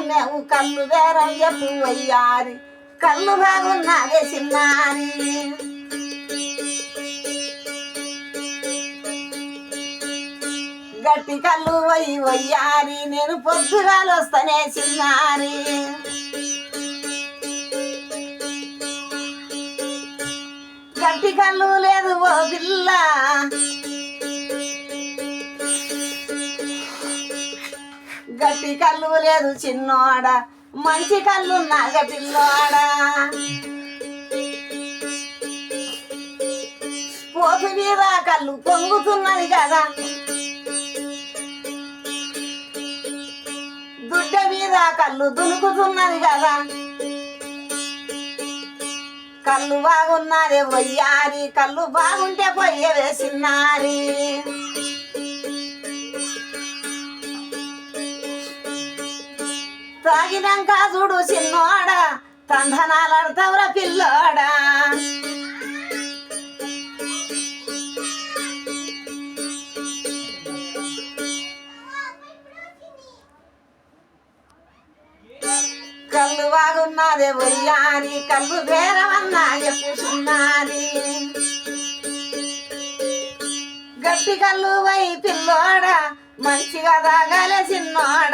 మేము కళ్ళు బేరం చెప్పు కళ్ళు బాగున్నదే చిన్నారి. గట్టి కళ్ళు వయ్యి వయ్యారి. నేను పొద్దుగాలు వస్తానే చిన్నారి. గట్టి కళ్ళు లేదు ఓ పిల్ల. గట్టి కళ్ళు లేదు చిన్నోడ. మంచి కళ్ళు నాగ పిల్లోడా. పోపు మీద కళ్ళు పొంగుతున్నది కదా. దుడ్డ మీద కళ్ళు దునుకుతున్నది కదా. కళ్ళు బాగున్నారే వయ్యారి కళ్ళు బాగుంటే పొయ్య వేసినారి. తాగినాక చూడు చిన్నోడ. తందనాలాడతావురా పిల్లోడా. కళ్ళు బాగున్నదే వయ్యారి కళ్ళు బేరమన్నా చెప్పుచున్నది గట్టి కళ్ళు వై పిల్లోడా మంచిగా తాగాలే చిన్నోడ.